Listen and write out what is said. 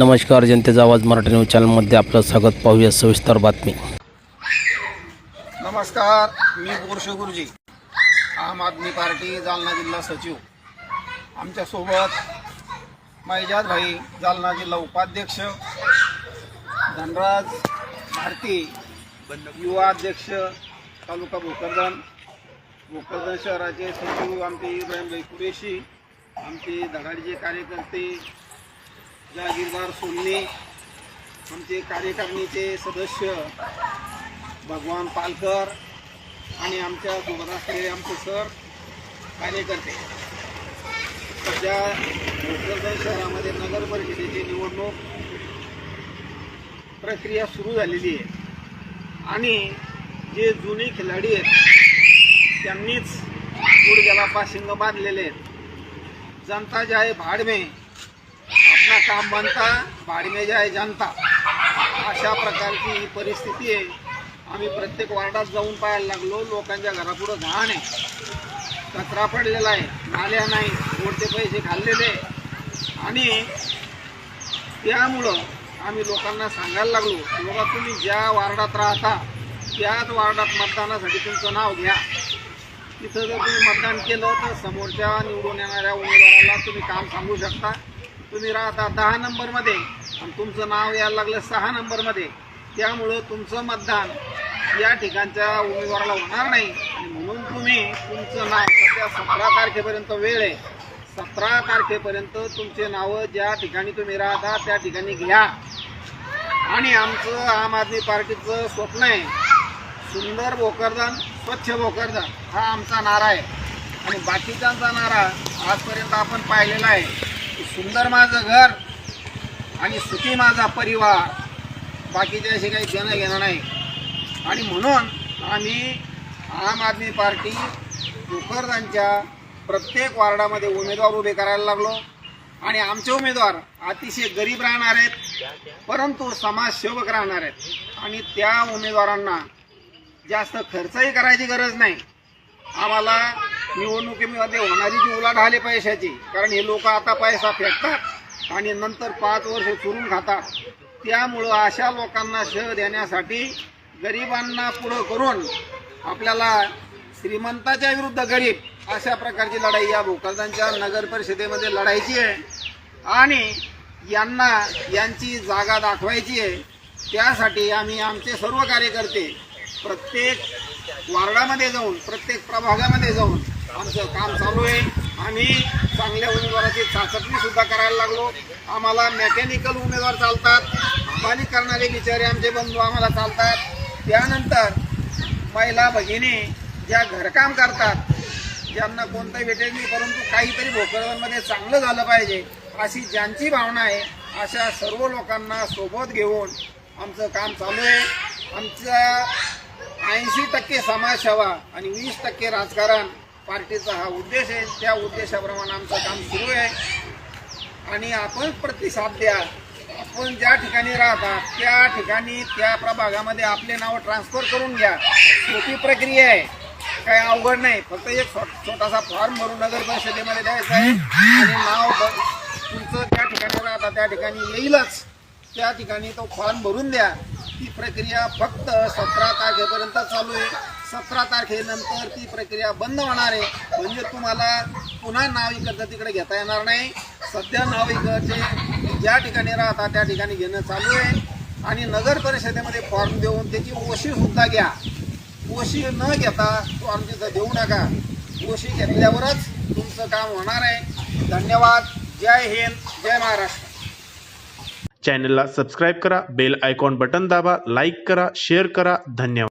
नमस्कार जनतेचा आवाज मराठी न्यूज चॅनलमध्ये आपलं स्वागत. पाहूया सविस्तर बातमी. नमस्कार मी बोरश गुरुजी आम आदमी पार्टी जालना जिल्हा सचिव. आमच्यासोबत मैजाद भाई जालना जिल्हा उपाध्यक्ष धनराज भारती युवा अध्यक्ष तालुका भोकरदन भोकरदन शहराचे सचिव आमचे इब्राहिम कुरेशी आमचे धडाडीचे कार्यकर्ते जहागीरदार सोन्ने आमचे कार्यकारिणीचे सदस्य भगवान पालकर आणि आमच्यासोबत असलेले आमचे सर कार्यकर्ते. सध्या भोकरदन शहरामध्ये नगर परिषदेची निवडणूक प्रक्रिया सुरू झालेली आहे. आणि जे जुने खिलाडी आहेत त्यांनीच गुडघ्याला पाशिंग बांधलेले आहेत. जनता जे आहे भाडमे अपना काम बनता भाड में जाए जनता. अशा प्रकारची ही परिस्थिती आहे. आम्ही प्रत्येक वार्डात जाऊन पाहायला लागलो लोकांच्या घरापुढं घाण आहे. कचरा पडलेला आहे नाल्या नाही मोठे पैसे खाल्लेले आणि त्यामुळं आम्ही लोकांना सांगायला लागलो की बाबा तुम्ही ज्या वार्डात राहता त्याच वार्डात मतदानासाठी तुमचं नाव घ्या. तिथं जर तुम्ही मतदान केलं तर समोरच्या निवडून येणाऱ्या उमेदवाराला तुम्ही काम सांगू शकता. तुम्ही राहता दहा नंबरमध्ये आणि तुमचं नाव यायला लागलं सहा नंबरमध्ये. त्यामुळं तुमचं मतदान या ठिकाणच्या उमेदवाराला होणार नाही. आणि म्हणून तुम्ही तुमचं नाव सध्या सतरा तारखेपर्यंत वेळ आहे. सतरा तारखेपर्यंत तुमचे नावं ज्या ठिकाणी तुम्ही राहता त्या ठिकाणी घ्या. आणि आमचं आम आदमी पार्टीचं स्वप्न आहे. सुंदर भोकरदन स्वच्छ भोकरदन हा आमचा नारा आहे. आणि बाकीच्यांचा नारा आजपर्यंत आपण पाहिलेला आहे. सुंदर माझं घर आणि सुखी माझा परिवार. बाकीच्या असे काही देणं घेणं नाही. आणि म्हणून आम्ही आम आदमी पार्टी भोकरदनच्या प्रत्येक वार्डामध्ये उमेदवार उभे करायला लागलो. आणि आमचे उमेदवार अतिशय गरीब राहणार आहेत परंतु समाजसेवक राहणार आहेत. आणि त्या उमेदवारांना जास्त खर्चही करायची गरज नाही. आम्हाला निवडणुकीमध्ये होणारी जी उलाढाल आहे पैशाची कारण हे लोक आता पैसा फेकतात आणि नंतर पाच वर्ष चुरून खातात. त्यामुळं अशा लोकांना शह देण्यासाठी गरिबांना पुढं करून आपल्याला श्रीमंताच्या विरुद्ध गरीब अशा प्रकारची लढाई या भोकरदांच्या नगर परिषदेमध्ये लढायची आहे. आणि यांना यांची जागा दाखवायची आहे. त्यासाठी आम्ही आमचे सर्व कार्यकर्ते प्रत्येक वार्डामध्ये जाऊन प्रत्येक प्रभागामध्ये जाऊन आमचं काम चालू आहे. आम्ही चांगल्या उमेदवाराची चाचपणी सुद्धा करायला लागलो. आम्हाला मेकॅनिकल उमेदवार चालतात. अंबानी करणारे बिचारे आमचे बंधू आम्हाला चालतात. त्यानंतर महिला भगिनी ज्या घरकाम करतात ज्यांना कोणताही भेटेल नाही परंतु काहीतरी भोकरदनमध्ये चांगलं झालं पाहिजे अशी ज्यांची भावना आहे अशा सर्व लोकांना सोबत घेऊन आमचं काम चालू आहे. आमचा ऐंशी टक्के समाजसेवा आणि वीस टक्के राजकारण पार्टीचा हा उद्देश आहे. त्या उद्देशाप्रमाणे आमचं काम सुरू आहे. आणि आपण प्रतिसाद द्या. आपण ज्या ठिकाणी राहता त्या ठिकाणी त्या प्रभागामध्ये आपले नाव ट्रान्सफर करून घ्या. सोपी प्रक्रिया आहे. काय अवघड नाही. फक्त एक छो- छोटासा फॉर्म भरून नगर परिषदेमध्ये द्यायचा आहे. आणि नाव तुमचं ज्या ठिकाणी राहता त्या ठिकाणी येईलच. त्या ठिकाणी तो फॉर्म भरून द्या. ती प्रक्रिया फक्त सतरा तारखेपर्यंत चालू आहे. सतरा तारखेनंतर ती प्रक्रिया बंद होणार आहे. म्हणजे तुम्हाला पुन्हा नाव इकडचं तिकडे घेता येणार नाही. सध्या नाव इकडचे ज्या ठिकाणी राहता त्या ठिकाणी घेणं चालू आहे. आणि नगर परिषदेमध्ये फॉर्म देऊन त्याची ओशी सुद्धा घ्या. ओशी न घेता फॉर्म तिथं देऊ नका. ओशी घेतल्यावरच तुमचं काम होणार आहे. धन्यवाद. जय हिंद. जय महाराष्ट्र. चॅनलला सबस्क्राईब करा. बेल आयकॉन बटन दाबा. लाईक करा. शेअर करा. धन्यवाद.